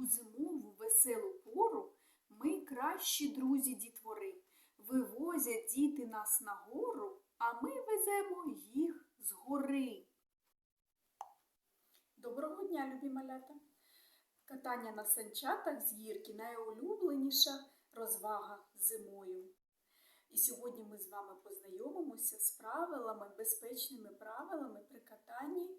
У зимову веселу пору ми кращі друзі дітвори. Вивозять діти нас на гору, а ми веземо їх з гори. Доброго дня, любі малята! Катання на санчатах з гірки найулюбленіша розвага зимою. І сьогодні ми з вами познайомимося з правилами, безпечними правилами при катанні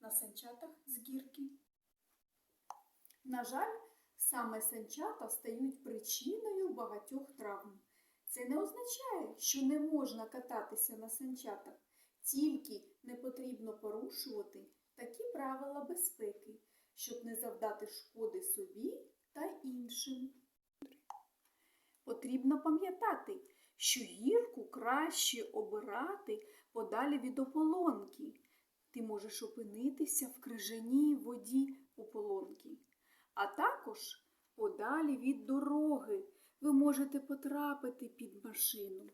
на санчатах з гірки. На жаль, саме санчата стають причиною багатьох травм. Це не означає, що не можна кататися на санчатах, тільки не потрібно порушувати такі правила безпеки, щоб не завдати шкоди собі та іншим. Потрібно пам'ятати, що гірку краще обирати подалі від ополонки. Ти можеш опинитися в крижаній воді ополонки а також подалі від дороги ви можете потрапити під машину.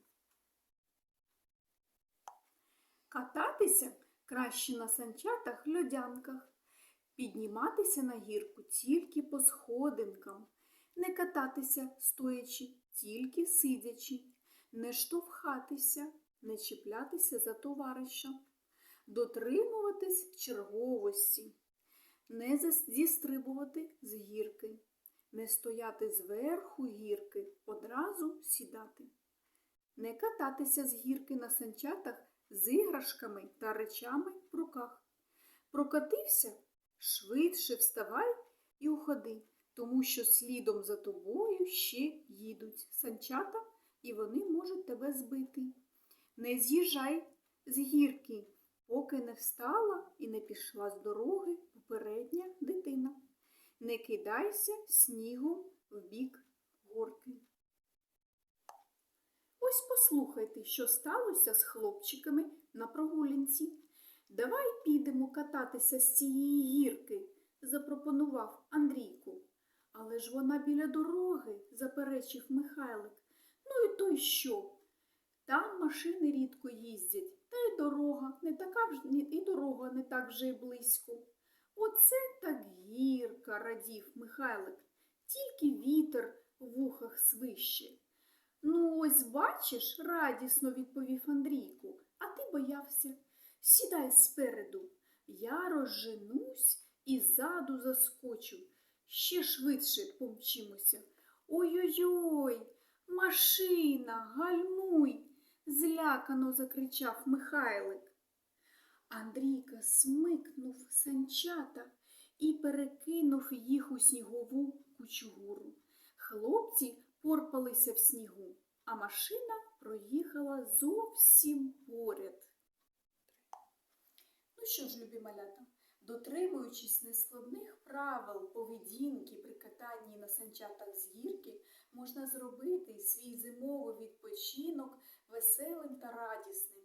Кататися краще на санчатах льодянках, підніматися на гірку тільки по сходинкам, не кататися стоячи, тільки сидячи, не штовхатися, не чіплятися за товариша, дотримуватись черговості не зістрибувати з гірки, не стояти зверху гірки, одразу сідати, не кататися з гірки на санчатах з іграшками та речами в руках. Прокатився, швидше вставай і уходи, тому що слідом за тобою ще їдуть санчата, і вони можуть тебе збити. Не з'їжджай з гірки, поки не встала і не пішла з дороги попередня дитина. Не кидайся снігом в бік горки. Ось послухайте, що сталося з хлопчиками на прогулянці. Давай підемо кататися з цієї гірки, запропонував Андрійку. Але ж вона біля дороги, заперечив Михайлик. Ну і то й що? Там машини рідко їздять, та й дорога не така і дорога не так вже й близько. Оце так гірка, радів Михайлик, тільки вітер в вухах свище. Ну, ось бачиш, радісно відповів Андрійку, а ти боявся. Сідай спереду. Я розженусь і ззаду заскочу. Ще швидше помчимося. Ой-ой-ой, машина, гальмуй, злякано закричав Михайлик. Андрійка смикнув санчата і перекинув їх у снігову кучугуру. Хлопці порпалися в снігу, а машина проїхала зовсім поряд. Ну що ж, любі малята, дотримуючись нескладних правил поведінки при катанні на санчатах з гірки, можна зробити свій зимовий відпочинок веселим та радісним.